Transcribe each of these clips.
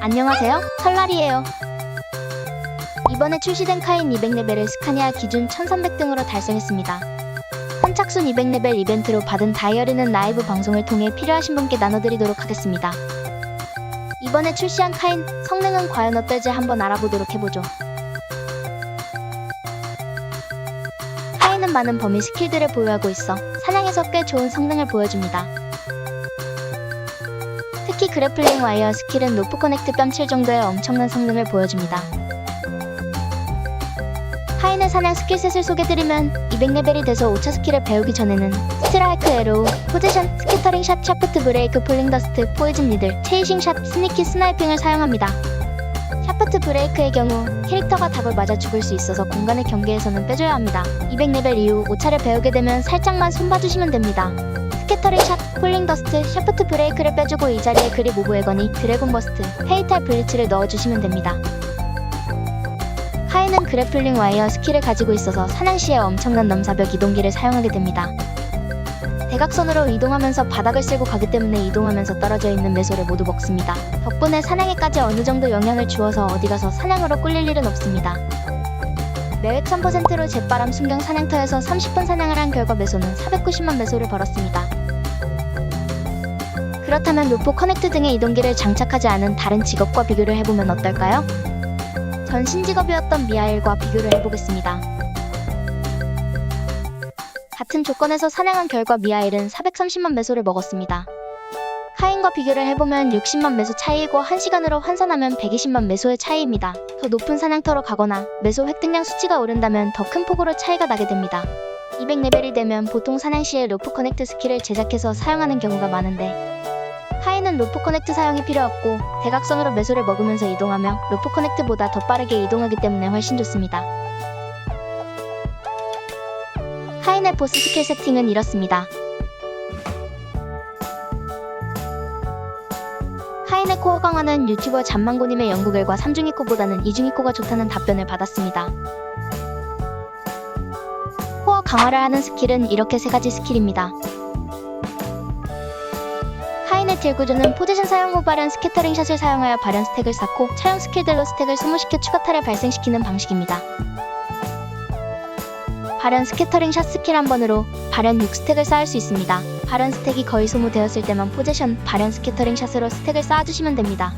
안녕하세요. 설날이에요. 이번에 출시된 카인 200레벨을 스카니아 기준 1300등으로 달성했습니다. 선착순 200레벨 이벤트로 받은 다이어리는 라이브 방송을 통해 필요하신 분께 나눠드리도록 하겠습니다. 이번에 출시한 카인 성능은 과연 어떨지 한번 알아보도록 해보죠. 카인은 많은 범위 스킬들을 보유하고 있어 사냥에서 꽤 좋은 성능을 보여줍니다. 특히 그래플링 와이어 스킬은 로프 커넥트 뺨칠 정도의 엄청난 성능을 보여줍니다. 카인의 사냥 스킬셋을 소개드리면 200레벨이 돼서 5차 스킬을 배우기 전에는 스트라이크 에로우, 포지션, 스캐터링 샷, 샤프트 브레이크, 폴링 더스트, 포이즌 니들, 체이싱 샷, 스니키 스나이핑을 사용합니다. 샤프트 브레이크의 경우 캐릭터가 닭을 맞아 죽을 수 있어서 공간의 경계에서는 빼줘야 합니다. 200레벨 이후 5차를 배우게 되면 살짝만 손봐주시면 됩니다. 스캐터링 샷, 폴링 더스트, 샤프트 브레이크를 빼주고 이 자리에 그립 오브 에거니, 드래곤 버스트, 페이탈 블리츠를 넣어주시면 됩니다. 카이는 그래플링 와이어 스킬을 가지고 있어서 사냥 시에 엄청난 넘사벽 이동기를 사용하게 됩니다. 대각선으로 이동하면서 바닥을 쓸고 가기 때문에 이동하면서 떨어져 있는 매소를 모두 먹습니다. 덕분에 사냥에까지 어느 정도 영향을 주어서 어디 가서 사냥으로 꿀릴 일은 없습니다. 매획 3%로 jet바람 순경 사냥터에서 30분 사냥을 한 결과 매소는 490만 매소를 벌었습니다. 그렇다면 로포 커넥트 등의 이동기를 장착하지 않은 다른 직업과 비교를 해보면 어떨까요? 전 신직업이었던 미하일과 비교를 해보겠습니다. 같은 조건에서 사냥한 결과 미하일은 430만 매소를 먹었습니다. 카인과 비교를 해보면 60만 매소 차이이고 1시간으로 환산하면 120만 매소의 차이입니다. 더 높은 사냥터로 가거나 매소 획득량 수치가 오른다면 더 큰 폭으로 차이가 나게 됩니다. 200레벨이 되면 보통 사냥 시에 로프 커넥트 스킬을 제작해서 사용하는 경우가 많은데 카이는 로프 커넥트 사용이 필요 없고 대각선으로 매소를 먹으면서 이동하며 로프 커넥트보다 더 빠르게 이동하기 때문에 훨씬 좋습니다. 카인의 보스 스킬 세팅은 이렇습니다. 카인의 코어 강화는 유튜버 잠만고님의 연구 결과 3중위 코보다는 2중위 코가 좋다는 답변을 받았습니다. 코어 강화를 하는 스킬은 이렇게 세 가지 스킬입니다. 카인의 딜 구조는 포지션 사용 후 발현 스캐터링 샷을 사용하여 발현 스택을 쌓고 차용 스킬들로 스택을 소모시켜 추가 탈을 발생시키는 방식입니다. 발현 스캐터링 샷 스킬 한 번으로 발현 6스택을 쌓을 수 있습니다. 발현 스택이 거의 소모되었을 때만 포지션 발현 스캐터링 샷으로 스택을 쌓아주시면 됩니다.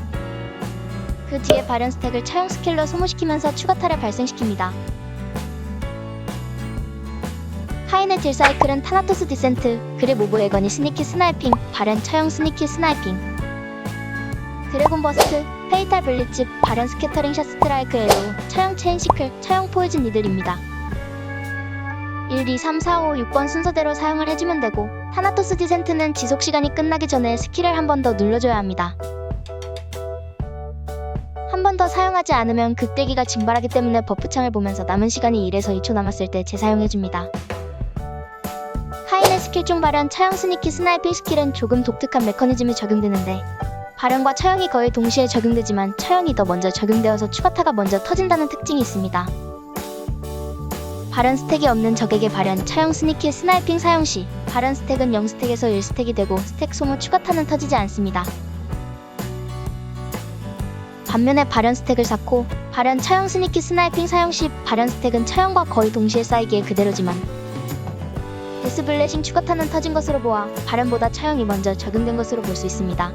그 뒤에 발현 스택을 차용 스킬로 소모시키면서 추가 탈을 발생시킵니다. 카인의 딜 사이클은 타나토스 디센트, 그립 오브 에거니 스니키 스나이핑, 발현 처형 스니키 스나이핑, 드래곤 버스트, 페이탈 블리츠, 발현 스캐터링 샷 스트라이크 에로우, 처형 체인 시클, 처형 포이즌 이들입니다. 1, 2, 3, 4, 5, 6번 순서대로 사용을 해주면 되고 타나토스 디센트는 지속 시간이 끝나기 전에 스킬을 한 번 더 눌러줘야 합니다. 한 번 더 사용하지 않으면 극대기가 증발하기 때문에 버프창을 보면서 남은 시간이 1에서 2초 남았을 때 재사용해줍니다. 카인의 스킬 중 발현 처형 스니키 스나이핑 스킬은 조금 독특한 메커니즘이 적용되는데 발현과 처형이 거의 동시에 적용되지만 처형이 더 먼저 적용되어서 추가타가 먼저 터진다는 특징이 있습니다. 발현 스택이 없는 적에게 발현 처형 스니키 스나이핑 사용 시 발현 스택은 0스택에서 1스택이 되고 스택 소모 추가타는 터지지 않습니다. 반면에 발현 스택을 쌓고 발현 처형 스니키 스나이핑 사용 시 발현 스택은 처형과 거의 동시에 쌓이기에 그대로지만 데스 블레싱 추가타는 터진 것으로 보아 발현보다 처형이 먼저 적용된 것으로 볼 수 있습니다.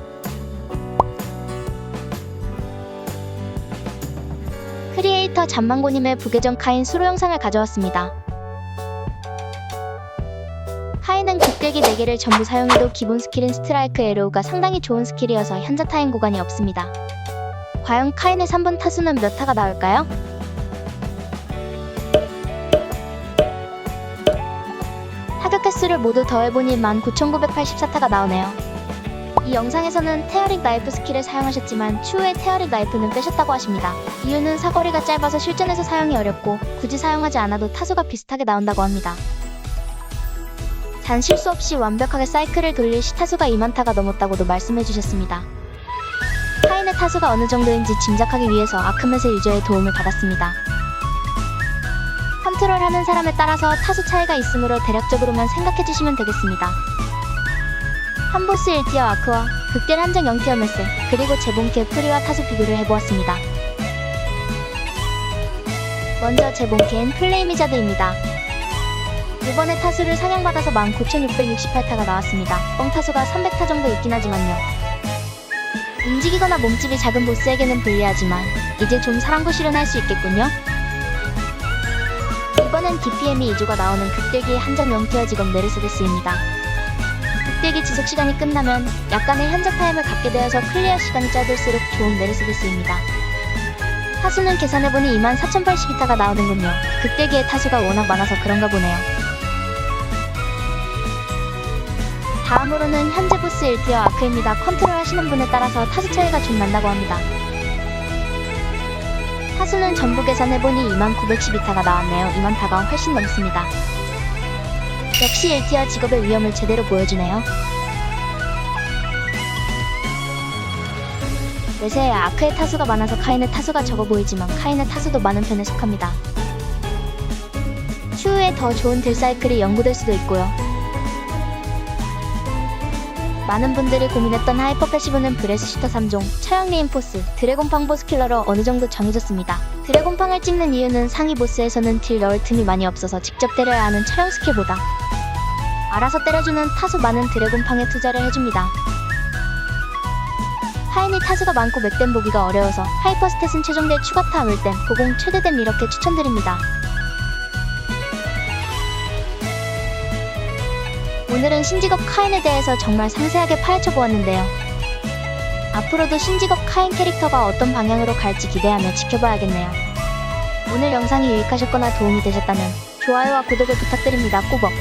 크리에이터 잠만고님의 부계정 카인 수로 영상을 가져왔습니다. 극대기 4개를 전부 사용해도 기본 스킬인 스트라이크 에로우가 상당히 좋은 스킬이어서 현자 타임 구간이 없습니다. 과연 카인의 3분 타수는 몇 타가 나올까요? 타격 횟수를 모두 더해보니 19,984타가 나오네요. 이 영상에서는 테어릭 나이프 스킬을 사용하셨지만 추후에 테어릭 나이프는 빼셨다고 하십니다. 이유는 사거리가 짧아서 실전에서 사용이 어렵고 굳이 사용하지 않아도 타수가 비슷하게 나온다고 합니다. 단 실수 없이 완벽하게 사이클을 돌릴 시 타수가 2만 타가 넘었다고도 말씀해 주셨습니다. 카인의 타수가 어느 정도인지 짐작하기 위해서 아크멧의 유저의 도움을 받았습니다. 컨트롤하는 사람에 따라서 타수 차이가 있으므로 대략적으로만 생각해 주시면 되겠습니다. 한 보스 1티어 아크와 극딜 한정 0티어 메스 그리고 재본캐 프리와 타수 비교를 해보았습니다. 먼저 재본캐는 플레이미자드입니다. 이번에 타수를 상향받아서 19,668타가 나왔습니다. 뻥타수가 300타 정도 있긴 하지만요. 움직이거나 몸집이 작은 보스에게는 불리하지만 이제 좀 사랑도 실현할 수 있겠군요. 이번엔 DPM이 2조가 나오는 극딜기 한정 0티어 직업 메르세데스입니다. 극딜기 지속 시간이 끝나면 약간의 현적 타임을 갖게 되어서 클리어 시간이 짧을수록 좋은 메르세데스입니다. 타수는 계산해보니 24,082타가 나오는군요. 극딜기의 타수가 워낙 많아서 그런가 보네요. 다음으로는 현재 보스 1티어 아크입니다. 컨트롤 하시는 분에 따라서 타수 차이가 좀 난다고 합니다. 타수는 전부 계산해보니 2912타가 나왔네요. 2만타가 훨씬 넘습니다. 역시 1티어 직업의 위험을 제대로 보여주네요. 내세의 아크의 타수가 많아서 카인의 타수가 적어 보이지만 카인의 타수도 많은 편에 속합니다. 추후에 더 좋은 딜사이클이 연구될 수도 있고요. 많은 분들이 고민했던 하이퍼 패시브는 브레스 슈터 3종, 처형 레인포스, 드래곤팡 보스 킬러로 어느 정도 정해졌습니다. 드래곤팡을 찍는 이유는 상위 보스에서는 딜 넣을 틈이 많이 없어서 직접 때려야 하는 처형 스킬보다 알아서 때려주는 타수 많은 드래곤팡에 투자를 해줍니다. 하인이 타수가 많고 맥댐 보기가 어려워서 하이퍼 스탯은 최종대 추가타 물댐, 보공 최대댐 이렇게 추천드립니다. 오늘은 신직업 카인에 대해서 정말 상세하게 파헤쳐 보았는데요. 앞으로도 신직업 카인 캐릭터가 어떤 방향으로 갈지 기대하며 지켜봐야겠네요. 오늘 영상이 유익하셨거나 도움이 되셨다면 좋아요와 구독을 부탁드립니다. 꼬벅.